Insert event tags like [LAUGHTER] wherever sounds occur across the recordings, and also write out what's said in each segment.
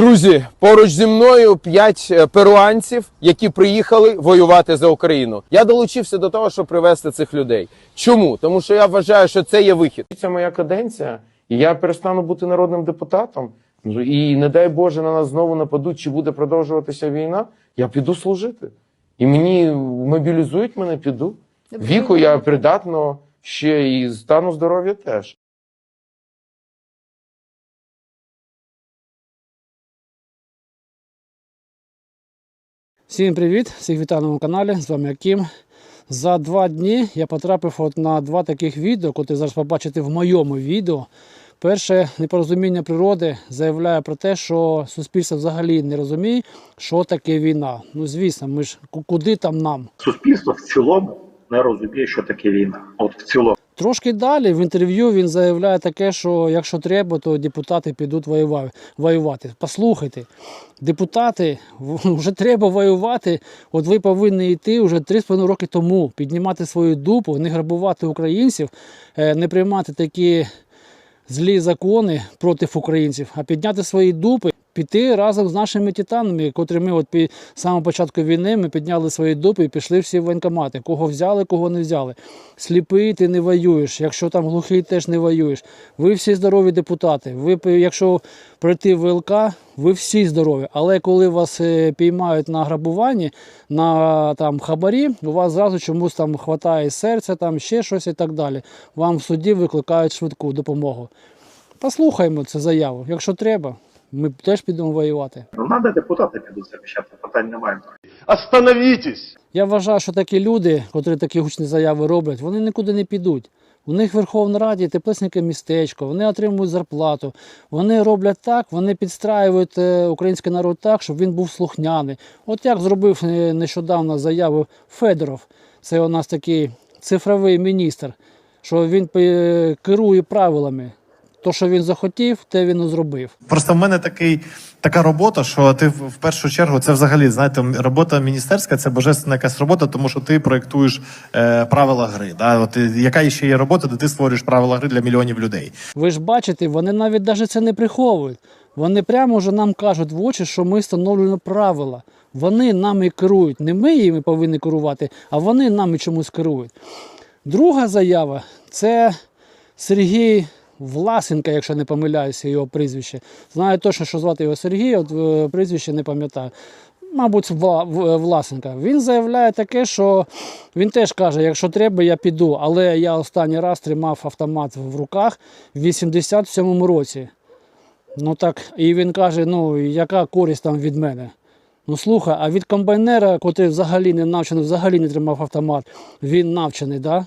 Друзі, поруч зі мною п'ять е, перуанців, які приїхали воювати за Україну. Я долучився до того, щоб привезти цих людей. Чому? Тому що я вважаю, що це є вихід. Це моя каденція, і я перестану бути народним депутатом. Ну, І не дай Боже на нас знову нападуть, чи буде продовжуватися війна. Я піду служити. І мені мобілізують мене, піду. Віку я придатно ще і стану здоров'я теж. Всім привіт! Всіх вітаю на моєму каналі. З вами Аким. За два дні я потрапив от на два таких відео, котрі зараз побачите в моєму відео. Перше непорозуміння природи заявляє про те, що суспільство взагалі не розуміє, що таке війна. Ну звісно, ми ж куди там нам. суспільство в цілому не розуміє, що таке війна. От в цілому. Трошки далі в інтерв'ю він заявляє таке, що якщо треба, то депутати підуть воювати. Послухайте, депутати, вже треба воювати. От ви повинні йти вже 3,5 роки тому, піднімати свою дупу, не грабувати українців, е, не приймати такі злі закони проти українців, а підняти свої дупи. Піти разом з нашими титанами, котрі ми от під самого початку війни ми підняли свої дупи і пішли всі в воєнкомати. Кого взяли, кого не взяли. Сліпий ти не воюєш. Якщо там глухий, теж не воюєш. Ви всі здорові депутати. Ви, якщо прийти в ВЛК, ви всі здорові. Але коли вас е, піймають на грабуванні, на там хабарі, у вас зразу чомусь там хватає серця, там ще щось і так далі. Вам в суді викликають швидку допомогу. Послухаймо цю заяву. Якщо треба, ми теж підемо воювати. Ну, надо депутати підуть захищати, питань немає. Остановитесь! Я вважаю, що такі люди, котрі такі гучні заяви роблять, вони нікуди не підуть. У них в Верховній Раді теплеснике містечко, вони отримують зарплату. Вони роблять так, вони підстраюють е, український народ так, щоб він був слухняний. От як зробив е, нещодавно заяву Федоров, це у нас такий цифровий міністр, що він е, керує правилами. То, що він захотів, те він і зробив. Просто в мене такий, така робота, що ти в першу чергу це взагалі знаєте, робота міністерська це божественна якась робота, тому що ти проєктуєш е, правила гри. Да? От, е, яка ще є робота, де ти створюєш правила гри для мільйонів людей. Ви ж бачите, вони навіть даже це не приховують. Вони прямо вже нам кажуть в очі, що ми встановлюємо правила. Вони нами керують. Не ми їми повинні керувати, а вони нами чомусь керують. Друга заява це Сергій Власенка, якщо не помиляюся, його прізвище. Знаю точно, що звати його Сергій, от е, прізвище не пам'ятаю. Мабуть, Власенка. Він заявляє таке, що він теж каже, якщо треба, я піду. Але я останній раз тримав автомат в руках в 87-му році. Ну так, і він каже: ну яка користь там від мене? Ну слухай, а від комбайнера, котрий взагалі не навчений, взагалі не тримав автомат, він навчений, да?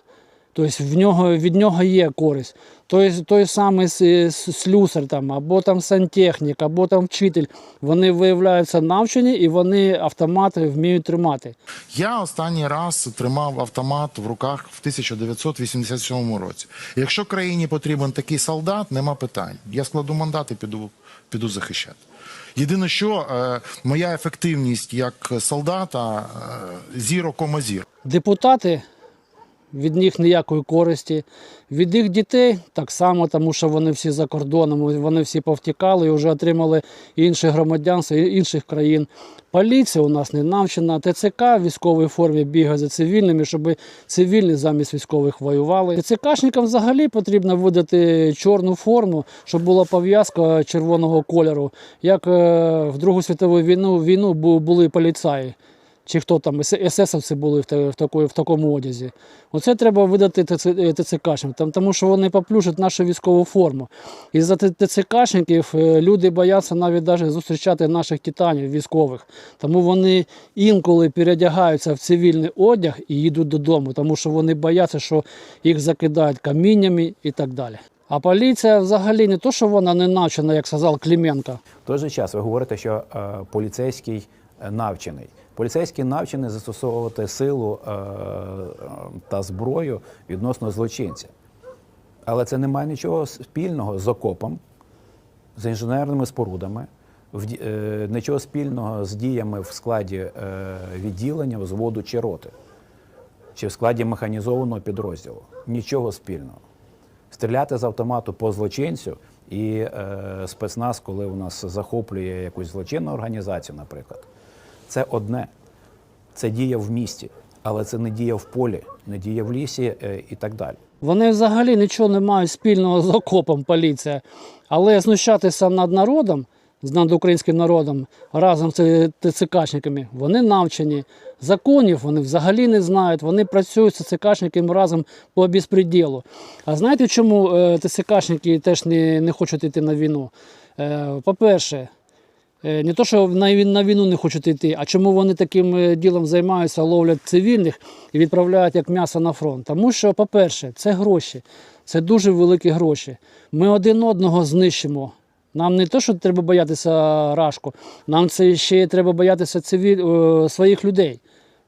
Тобто в нього, від нього є користь. Той, той самий слюсар там, або там сантехнік, або там вчитель, вони виявляються навчені і вони автомати вміють тримати. Я останній раз тримав автомат в руках в 1987 році. Якщо країні потрібен такий солдат, нема питань. Я складу мандат і піду, піду захищати. Єдине, що е, моя ефективність як солдата е, зіро кома зіро. Депутати від них ніякої користі. Від їх дітей так само, тому що вони всі за кордоном, вони всі повтікали і вже отримали інше громадянство інших країн. Поліція у нас не навчена, ТЦК в військовій формі бігає за цивільними, щоб цивільні замість військових воювали. ТЦКшникам взагалі потрібно видати чорну форму, щоб була пов'язка червоного кольору, як е, в Другу світову війну, війну були поліцаї. Чи хто там ес- есесовці були в, та- в, такому одязі. Оце треба видати е, ТЦКшникам, там, тому що вони поплюшать нашу військову форму. І за ТЦКшників е, люди бояться навіть даже зустрічати наших титанів військових. Тому вони інколи передягаються в цивільний одяг і їдуть додому, тому що вони бояться, що їх закидають каміннями і так далі. А поліція взагалі не то, що вона не навчена, як сказав Клименко. В той же час ви говорите, що е, поліцейський е, навчений. Поліцейський навчений застосовувати силу е, та зброю відносно злочинця. Але це не має нічого спільного з окопом, з інженерними спорудами, в е, нічого спільного з діями в складі е, відділення, взводу чи роти, чи в складі механізованого підрозділу. Нічого спільного. Стріляти з автомату по злочинцю І е, спецназ, коли у нас захоплює якусь злочинну організацію, наприклад, це одне. Це дія в місті, але це не дія в полі, не дія в лісі е, і так далі. Вони взагалі нічого не мають спільного з окопом поліція. Але знущатися над народом, над українським народом разом з ТЦКшниками, вони навчені. Законів вони взагалі не знають. Вони працюють з ТЦКшниками разом по безпреділу. А знаєте, чому е, ТЦКшники теж не, не хочуть йти на війну? Е, По-перше, Не то, що на війну не хочуть йти, а чому вони таким е, ділом займаються, ловлять цивільних і відправляють як м'ясо на фронт? Тому що, по-перше, це гроші, це дуже великі гроші. Ми один одного знищимо. Нам не то, що треба боятися рашку, нам це ще треба боятися цивіль... е, своїх людей,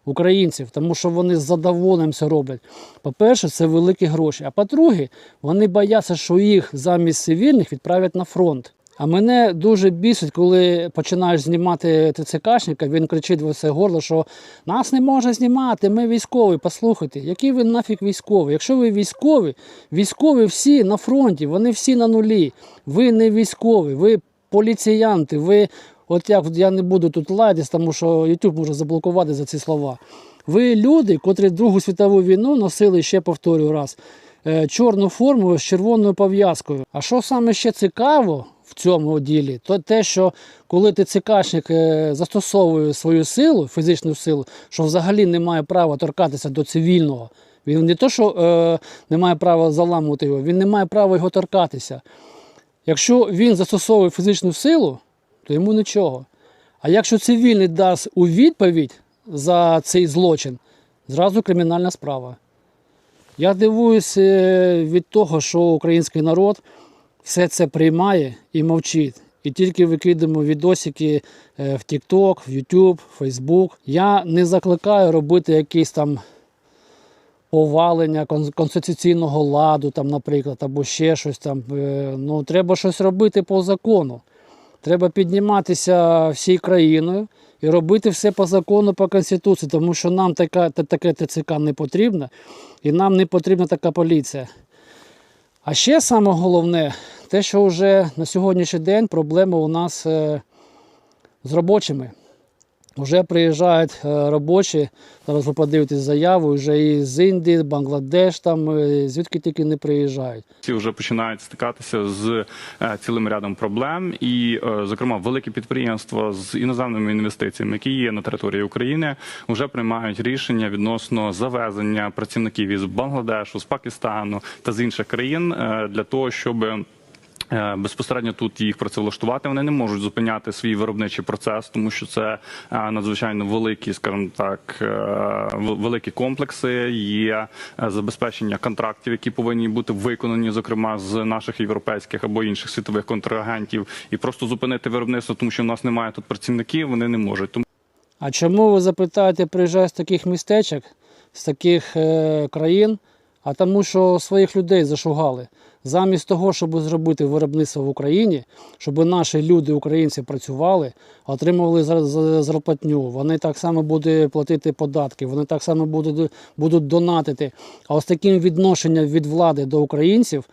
українців, тому що вони з задоволенням це роблять. По-перше, це великі гроші. А по-друге, вони бояться, що їх замість цивільних відправлять на фронт. А мене дуже бісить, коли починаєш знімати ТЦКшника, він кричить в це горло, що нас не може знімати, ми військові. Послухайте, який ви нафіг військовий? Якщо ви військові, військові всі на фронті, вони всі на нулі. Ви не військові, ви поліціянти, ви, от як я не буду тут лаятись, тому що YouTube може заблокувати за ці слова. Ви люди, котрі Другу світову війну носили ще повторюю раз е, чорну форму з червоною пов'язкою. А що саме ще цікаво в цьому ділі, то те, що коли ТЦКшник е, застосовує свою силу, фізичну силу, що взагалі не має права торкатися до цивільного. Він не то, що е, не має права заламувати його, він не має права його торкатися. Якщо він застосовує фізичну силу, то йому нічого. А якщо цивільний дасть у відповідь за цей злочин, зразу кримінальна справа. Я дивуюся від того, що український народ все це приймає і мовчить. І тільки викидаємо відосики е, в TikTok, в YouTube, в Facebook. Я не закликаю робити якісь там повалення кон- конституційного ладу, там, наприклад, або ще щось там. Е, Ну, треба щось робити по закону. Треба підніматися всією країною і робити все по закону, по конституції, тому що нам така, та- таке ТЦК не потрібно, і нам не потрібна така поліція. А ще саме головне, те, що вже на сьогоднішній день проблема у нас е, з робочими. Вже приїжджають е, робочі, зараз ви подивитесь заяву, вже і з Індії, Бангладеш, там, е, звідки тільки не приїжджають. Ці вже починають стикатися з цілим рядом проблем, і, зокрема, великі підприємства з іноземними інвестиціями, які є на території України, вже приймають рішення відносно завезення працівників із Бангладешу, з Пакистану та з інших країн для того, щоб Безпосередньо тут їх працевлаштувати вони не можуть зупиняти свій виробничий процес, тому що це е, надзвичайно великі, скажімо так, е, великі комплекси. Є е, забезпечення контрактів, які повинні бути виконані, зокрема з наших європейських або інших світових контрагентів, і просто зупинити виробництво, тому що в нас немає тут працівників. Вони не можуть. Тому А чому ви запитаєте, приїжджає з таких містечок, з таких е, країн? А тому, що своїх людей зашугали. Замість того, щоб зробити виробництво в Україні, щоб наші люди, українці, працювали, отримували за- зарплатню. Вони так само будуть платити податки, вони так само будуть, донатити. А ось таким відношенням від влади до українців.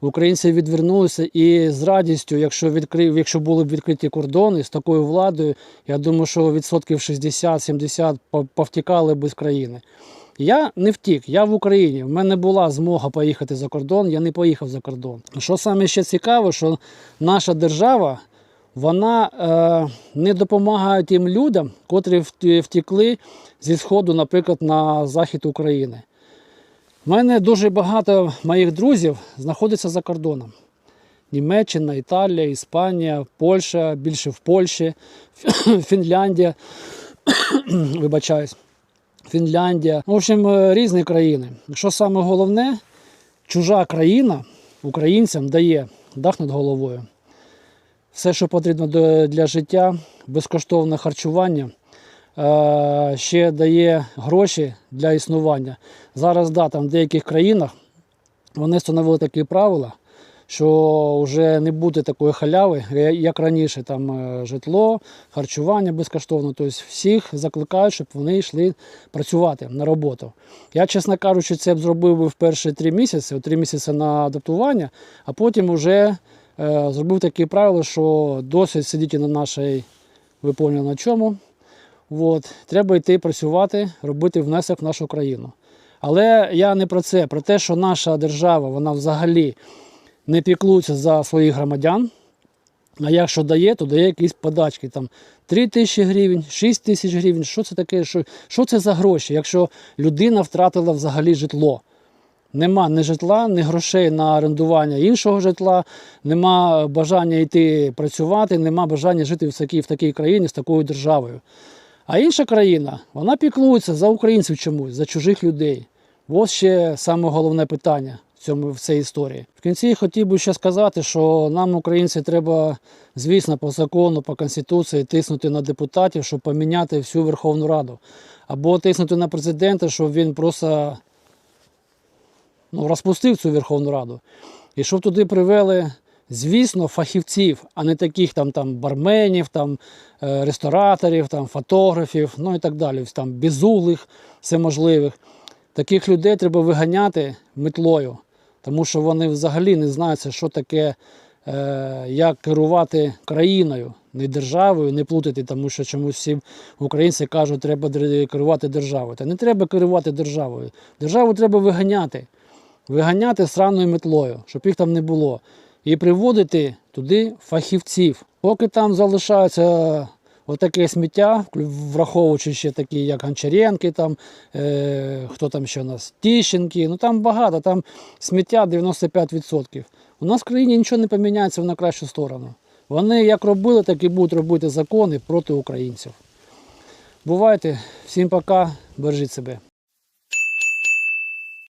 Українці відвернулися і з радістю, якщо відкрив, якщо були б відкриті кордони з такою владою, я думаю, що відсотків 60-70 пов- повтікали б з країни. Я не втік, я в Україні. В мене була змога поїхати за кордон, я не поїхав за кордон. Що саме ще цікаво, що наша держава вона е, не допомагає тим людям, котрі вт- втекли зі сходу, наприклад, на захід України. У мене дуже багато моїх друзів знаходиться за кордоном. Німеччина, Італія, Іспанія, Польща, більше в Польщі, [CLEARS THROAT] Фінляндія. [CLEARS THROAT] Вибачаюсь. Фінляндія. В общем, е, різні країни. Що саме головне, чужа країна українцям дає дах над головою. Все, що потрібно для життя, безкоштовне харчування, е, ще дає гроші для існування. Зараз, да, там в деяких країнах вони встановили такі правила, що вже не буде такої халяви, як раніше, там е, житло, харчування безкоштовно. Тобто всіх закликають, щоб вони йшли працювати на роботу. Я, чесно кажучи, це б зробив би в перші три місяці, три місяці на адаптування, а потім вже е, зробив таке правило, що досить сидіти на нашій, ви поняли на чому. От, треба йти працювати, робити внесок в нашу країну. Але я не про це, про те, що наша держава вона взагалі не піклується за своїх громадян. А якщо дає, то дає якісь подачки. Там 3 тисячі гривень, 6 тисяч гривень. Що це таке? Що, що це за гроші, якщо людина втратила взагалі житло? Нема ні житла, ні грошей на орендування іншого житла, нема бажання йти працювати, нема бажання жити в такій, в такій країні з такою державою. А інша країна, вона піклується за українців чомусь, за чужих людей. Ось ще саме головне питання цьому в цій історії. В кінці хотів би ще сказати, що нам, українці, треба, звісно, по закону, по конституції тиснути на депутатів, щоб поміняти всю Верховну Раду, або тиснути на президента, щоб він просто ну, розпустив цю Верховну Раду. І щоб туди привели, звісно, фахівців, а не таких там, там барменів, там, е, рестораторів, там, фотографів, ну і так далі, там, безуглих, всеможливих. Таких людей треба виганяти метлою, тому що вони взагалі не знають, що таке, е, як керувати країною, не державою, не плутати, тому що чомусь всі українці кажуть, треба керувати державою. Та не треба керувати державою. Державу треба виганяти виганяти сраною метлою, щоб їх там не було, і приводити туди фахівців. Поки там залишається отаке сміття, враховуючи ще такі, як Гончаренки, там, е, хто там ще у нас, Тіщенки, ну там багато, там сміття 95%. У нас в країні нічого не поміняється на кращу сторону. Вони як робили, так і будуть робити закони проти українців. Бувайте, всім пока, бережіть себе.